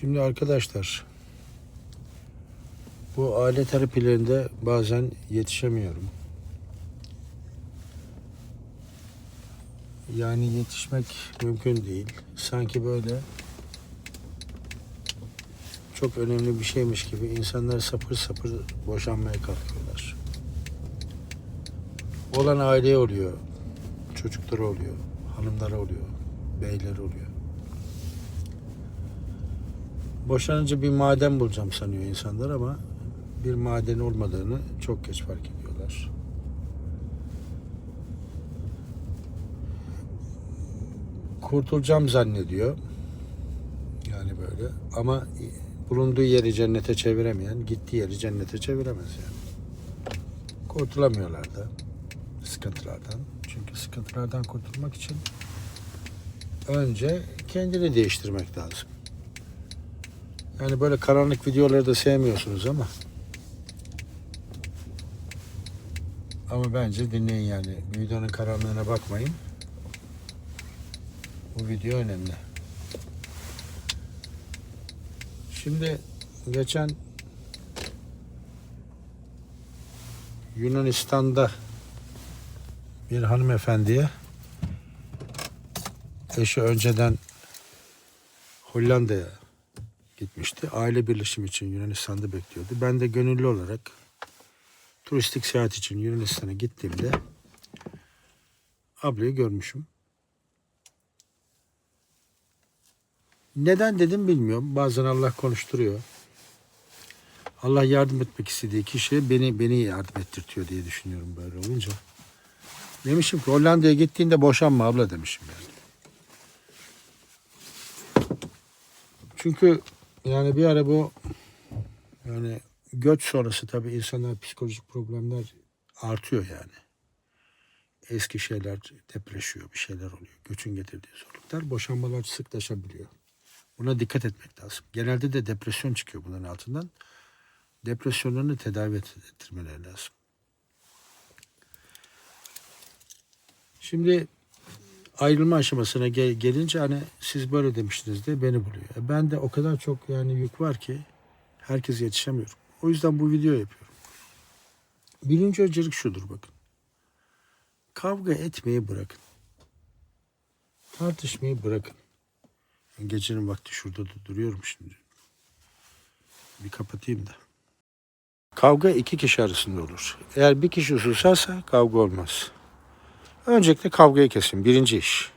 Şimdi arkadaşlar bu aile terapilerinde bazen yetişemiyorum. Yani yetişmek mümkün değil. Sanki böyle çok önemli bir şeymiş gibi insanlar sapır sapır boşanmaya kalkıyorlar. Olan aileye oluyor, çocukları oluyor, hanımları oluyor, beyler oluyor. Boşanınca bir maden bulacağım sanıyor insanlar ama bir maden olmadığını çok geç fark ediyorlar. Kurtulacağım zannediyor. Yani böyle ama bulunduğu yeri cennete çeviremeyen gittiği yeri cennete çeviremez yani. Kurtulamıyorlar da sıkıntılardan. Çünkü sıkıntılardan kurtulmak için önce kendini değiştirmek lazım. Yani böyle karanlık videoları da sevmiyorsunuz ama ama bence dinleyin yani. Videonun karanlığına bakmayın. Bu video önemli. Şimdi geçen Yunanistan'da bir hanımefendiye eşi önceden Hollanda'ya gitmişti. Aile birleşimi için Yunanistan'da bekliyordu. Ben de gönüllü olarak turistik seyahat için Yunanistan'a gittiğimde ablayı görmüşüm. Neden dedim bilmiyorum. Bazen Allah konuşturuyor. Allah yardım etmek istediği kişiye beni beni yardım ettirtiyor diye düşünüyorum böyle olunca. Demişim ki Hollanda'ya gittiğinde boşanma abla demişim yani. Çünkü yani bir ara bu yani göç sonrası tabii insanlar psikolojik problemler artıyor yani. Eski şeyler depreşiyor, bir şeyler oluyor. Göçün getirdiği zorluklar, boşanmalar sıklaşabiliyor. Buna dikkat etmek lazım. Genelde de depresyon çıkıyor bunların altından. Depresyonlarını tedavi ettirmeleri lazım. Şimdi ayrılma aşamasına gel- gelince hani siz böyle demiştiniz de beni buluyor. E ben de o kadar çok yani yük var ki herkese yetişemiyorum. O yüzden bu video yapıyorum. Birinci öncelik şudur bakın. Kavga etmeyi bırakın. Tartışmayı bırakın. Ben Gecenin vakti şurada da duruyorum şimdi. Bir kapatayım da. Kavga iki kişi arasında olur. Eğer bir kişi susarsa kavga olmaz. Öncelikle kavgayı kesin. Birinci iş.